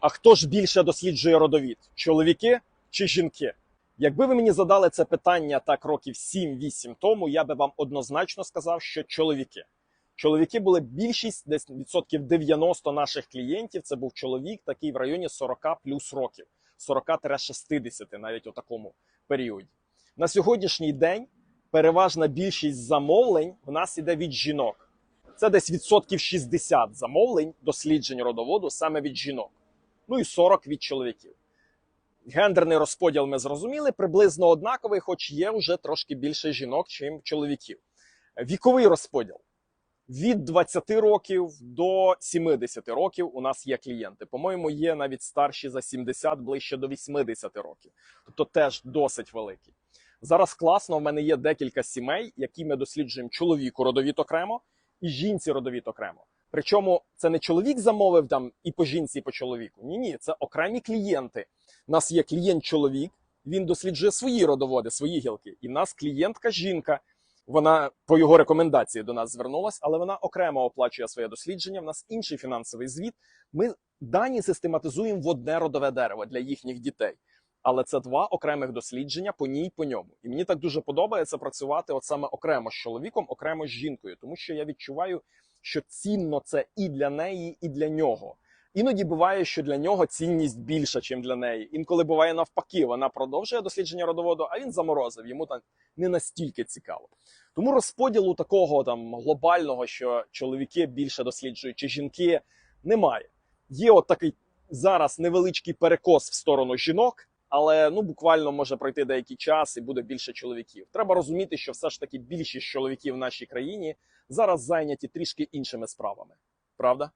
А хто ж більше досліджує родовід? Чоловіки чи жінки? Якби ви мені задали це питання так років 7-8 тому, я би вам однозначно сказав, що чоловіки. Чоловіки були більшість, десь відсотків 90 наших клієнтів. Це був чоловік, такий в районі 40 плюс років, 40-60 навіть у такому періоді. На сьогоднішній день переважна більшість замовлень в нас іде від жінок. Це десь відсотків 60 замовлень досліджень родоводу саме від жінок. Ну і 40 від чоловіків. Гендерний розподіл ми зрозуміли, приблизно однаковий, хоч є вже трошки більше жінок, чим чоловіків. Віковий розподіл. Від 20 років до 70 років у нас є клієнти. По-моєму, є навіть старші за 70, ближче до 80 років. Тобто теж досить великий. Зараз класно, в мене є декілька сімей, які ми досліджуємо чоловіку родовід окремо і жінці родовід окремо. Причому це не чоловік замовив там і по жінці, і по чоловіку. Ні, ні, це окремі клієнти. У нас є клієнт-чоловік, він досліджує свої родоводи, свої гілки. І в нас клієнтка жінка. Вона по його рекомендації до нас звернулась, але вона окремо оплачує своє дослідження. В нас інший фінансовий звіт. Ми дані систематизуємо в одне родове дерево для їхніх дітей. Але це два окремих дослідження по ній, по ньому. І мені так дуже подобається працювати от саме окремо з чоловіком, окремо з жінкою, тому що я відчуваю, що цінно це і для неї, і для нього. Іноді буває, що для нього цінність більша, ніж для неї. Інколи буває навпаки, вона продовжує дослідження родоводу, а він заморозив. Йому там не настільки цікаво. Тому розподілу такого там глобального, що чоловіки більше досліджують, чи жінки немає. Є от такий зараз невеличкий перекос в сторону жінок, але ну буквально може пройти деякий час і буде більше чоловіків. Треба розуміти, що все ж таки більшість чоловіків в нашій країні зараз зайняті трішки іншими справами. Правда?